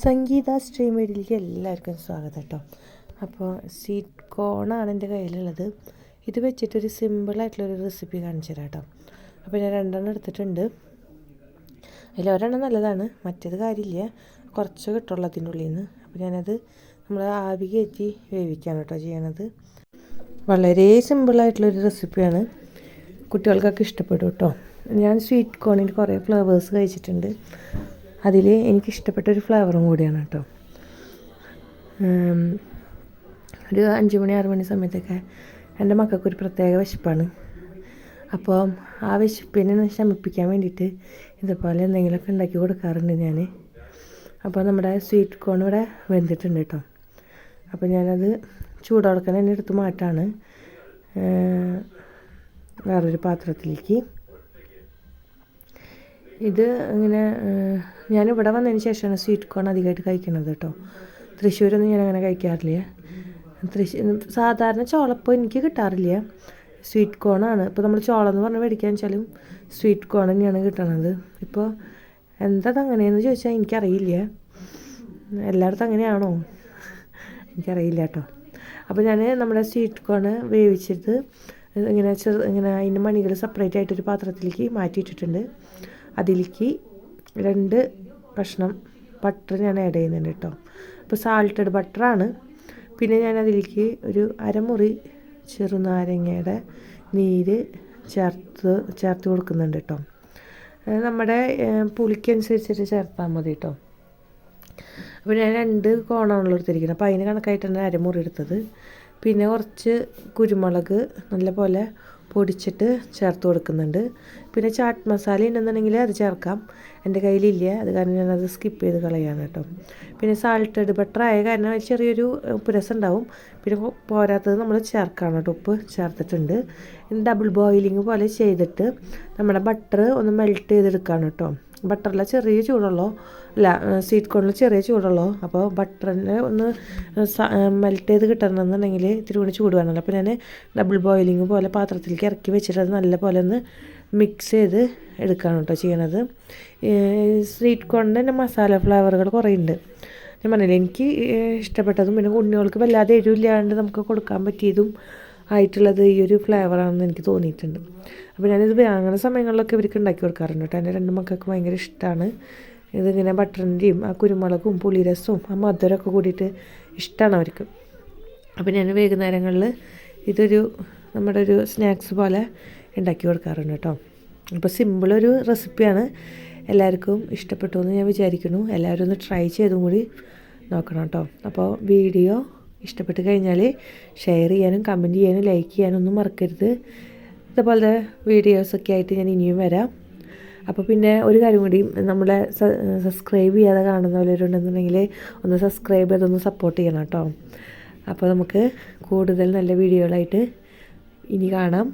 സംഗീത stream വീഡിയോയിലേക്ക് എല്ലാവർക്കും സ്വാഗതം കേട്ടോ. അപ്പോൾ സ്വീറ്റ് കോണാണ് എന്റെ കയ്യിലുള്ളത്. ഇത് വെച്ചിട്ടൊരു സിമ്പിളായിട്ടുള്ളൊരു റെസിപ്പി കാണിച്ചു തരാം കേട്ടോ. അപ്പോൾ ഞാൻ രണ്ടെണ്ണം എടുത്തിട്ടുണ്ട്. അതിൽ ഒരെണ്ണം നല്ലതാണ് മറ്റേത് കാര്യമില്ല. കുറച്ച് കിട്ടുള്ളൂ അതിന്റെ ഉള്ളിൽ നിന്ന്. അപ്പോൾ ഞാനത് നമ്മൾ ആവി കയറ്റി വേവിക്കുകയാണ് കേട്ടോ ചെയ്യണത്. വളരെ സിമ്പിളായിട്ടുള്ളൊരു റെസിപ്പിയാണ്. കുട്ടികൾക്കൊക്കെ ഇഷ്ടപ്പെടും കേട്ടോ. ഞാൻ സ്വീറ്റ് കോണിന്റെ കുറേ ഫ്ലേവേഴ്സ് കഴിച്ചിട്ടുണ്ട്. അതിൽ എനിക്കിഷ്ടപ്പെട്ട ഒരു ഫ്ലേവറും കൂടിയാണ് കേട്ടോ. ഒരു അഞ്ച് മണി ആറ് മണി സമയത്തൊക്കെ എന്റെ മക്കൾക്ക് ഒരു പ്രത്യേക വിശപ്പാണ്. അപ്പോൾ ആ വിശപ്പിനെ ശമിപ്പിക്കാൻ വേണ്ടിയിട്ട് ഇതുപോലെ എന്തെങ്കിലുമൊക്കെ ഉണ്ടാക്കി കൊടുക്കാറുണ്ട് ഞാൻ. അപ്പോൾ നമ്മുടെ സ്വീറ്റ് കോൺ ഇവിടെ വെന്തിട്ടുണ്ട് കേട്ടോ. അപ്പോൾ ഞാനത് ചൂടോടക്കാൻ തന്നെ എടുത്ത് മാറ്റാണ്. വേറൊരു പാത്രത്തിലേക്ക് ഇത് ഇങ്ങനെ ഞാൻ ഇവിടെ വന്നതിന് ശേഷമാണ് സ്വീറ്റ് കോൺ അധികമായിട്ട് കഴിക്കുന്നത് കേട്ടോ. തൃശ്ശൂരൊന്നും ഞാൻ അങ്ങനെ കഴിക്കാറില്ല തൃശ്ശൂർ സാധാരണ ചോളപ്പം എനിക്ക് കിട്ടാറില്ല. സ്വീറ്റ് കോണാണ് ഇപ്പോൾ നമ്മൾ ചോളം എന്ന് പറഞ്ഞ് മേടിക്കാൻ വെച്ചാലും സ്വീറ്റ് കോൺ തന്നെയാണ് കിട്ടണത്. ഇപ്പോൾ എന്താ അങ്ങനെയെന്ന് ചോദിച്ചാൽ എനിക്കറിയില്ല. എല്ലായിടത്തും അങ്ങനെയാണോ? എനിക്കറിയില്ല കേട്ടോ. അപ്പോൾ ഞാൻ നമ്മുടെ സ്വീറ്റ് കോൺ വേവിച്ചിട്ട് ഇങ്ങനെ ചെറു ഇങ്ങനെ അതിന്റെ മണികൾ സെപ്പറേറ്റ് ആയിട്ടൊരു പാത്രത്തിലേക്ക് മാറ്റിയിട്ടിട്ടുണ്ട്. അതിലേക്ക് രണ്ട് കഷ്ണം ബട്ടർ ഞാൻ ആഡ് ചെയ്യുന്നുണ്ട് കേട്ടോ. അപ്പോൾ സാൾട്ടഡ് ബട്ടറാണ് പിന്നെ ഞാൻ അതിലേക്ക് ഒരു അരമുറി ചെറുനാരങ്ങയുടെ നീര് ചേർത്ത് ചേർത്ത് കൊടുക്കുന്നുണ്ട് കേട്ടോ. നമ്മുടെ പുളിക്കനുസരിച്ചിട്ട് ചേർത്താൽ മതി കേട്ടോ. അപ്പോൾ ഞാൻ രണ്ട് കോണാണല്ലോ എടുത്തിരിക്കുന്നത്. അപ്പോൾ അതിന് കണക്കായിട്ടാണ് അരമുറി എടുത്തത്. പിന്നെ കുറച്ച് കുരുമുളക് നല്ലപോലെ പൊടിച്ചിട്ട് ചേർത്ത് കൊടുക്കുന്നുണ്ട്. പിന്നെ ചാട്ട് മസാല ഉണ്ടെന്നുണ്ടെങ്കിൽ അത് ചേർക്കാം. എന്റെ കയ്യിലില്ല. അത് കാരണം ഞാനത് സ്കിപ്പ് ചെയ്ത് കളയാണ് കേട്ടോ. പിന്നെ സാൾട്ടഡ് ബട്ടർ ആയ കാരണം ചെറിയൊരു ഉപ്പ് രസം ഉണ്ടാവും പിന്നെ പോരാത്തത് നമ്മൾ ചേർക്കാണ് കേട്ടോ. ഉപ്പ് ചേർത്തിട്ടുണ്ട്. ഡബിൾ ബോയിലിങ് പോലെ ചെയ്തിട്ട് നമ്മുടെ ബട്ടർ ഒന്ന് മെൽറ്റ് ചെയ്തെടുക്കാണ് കേട്ടോ. ബട്ടറിലെ ചെറിയ ചൂടുള്ളോ അല്ല സ്വീറ്റ് കോണിൽ ചെറിയ ചൂടുള്ളോ അപ്പോൾ ബട്ടറിനെ ഒന്ന് മെൽറ്റ് ചെയ്ത് കിട്ടണമെന്നുണ്ടെങ്കിൽ ഇത്തിരി കൂടി ചൂട് വേണമല്ലോ അപ്പോൾ ഞാൻ ഡബിൾ ബോയിലിംഗ് പോലെ പാത്രത്തിലേക്ക് ഇറക്കി വെച്ചിട്ട് അത് നല്ല പോലെ ഒന്ന് മിക്സ് ചെയ്ത് എടുക്കാണ് കേട്ടോ ചെയ്യണത്. സ്വീറ്റ് കോണിന്റെ തന്നെ മസാല ഫ്ലേവറുകൾ കുറേ ഉണ്ട് ഞാൻ പറഞ്ഞില്ല എനിക്ക് ഇഷ്ടപ്പെട്ടതും പിന്നെ കുഞ്ഞുങ്ങൾക്ക് വല്ലാതെ എരിവില്ലാണ്ട് നമുക്ക് കൊടുക്കാൻ പറ്റിയതും ആയിട്ടുള്ളത് ഈ ഒരു ഫ്ലേവറാണെന്ന് എനിക്ക് തോന്നിയിട്ടുണ്ട്. അപ്പോൾ ഞാനിത് വാങ്ങുന്ന സമയങ്ങളിലൊക്കെ ഇവർക്ക് ഉണ്ടാക്കി കൊടുക്കാറുണ്ട് കേട്ടോ. എന്റെ രണ്ട് മക്കൾക്ക് ഭയങ്കര ഇഷ്ടമാണ് ഇതിങ്ങനെ ബട്ടറിന്റെയും ആ കുരുമുളകും പുളിരസവും ആ മധുരമൊക്കെ കൂടിയിട്ട് ഇഷ്ടമാണ് അവർക്ക്. അപ്പോൾ ഞാൻ വൈകുന്നേരങ്ങളിൽ ഇതൊരു നമ്മുടെ ഒരു സ്നാക്സ് പോലെ ഉണ്ടാക്കി കൊടുക്കാറുണ്ട് കേട്ടോ. അപ്പോൾ സിമ്പിളൊരു റെസിപ്പിയാണ് എല്ലാവർക്കും ഇഷ്ടപ്പെട്ടു എന്ന് ഞാൻ വിചാരിക്കുന്നു. എല്ലാവരും ഒന്ന് ട്രൈ ചെയ്തും കൂടി നോക്കണം കേട്ടോ. അപ്പോൾ വീഡിയോ ഇഷ്ടപ്പെട്ട് കഴിഞ്ഞാൽ ഷെയർ ചെയ്യാനും കമന്റ് ചെയ്യാനും ലൈക്ക് ചെയ്യാനും ഒന്നും മറക്കരുത്. ഇതുപോലത്തെ വീഡിയോസൊക്കെ ആയിട്ട് ഞാൻ ഇനിയും വരാം. അപ്പോൾ പിന്നെ ഒരു കാര്യം കൂടി നമ്മളെ സബ്സ്ക്രൈബ് ചെയ്യാതെ കാണുന്നവരുണ്ടെന്നുണ്ടെങ്കിൽ ഒന്ന് സബ്സ്ക്രൈബ് ചെയ്തൊന്ന് സപ്പോർട്ട് ചെയ്യണം കേട്ടോ. അപ്പോൾ നമുക്ക് കൂടുതൽ നല്ല വീഡിയോകളായിട്ട് ഇനി കാണാം.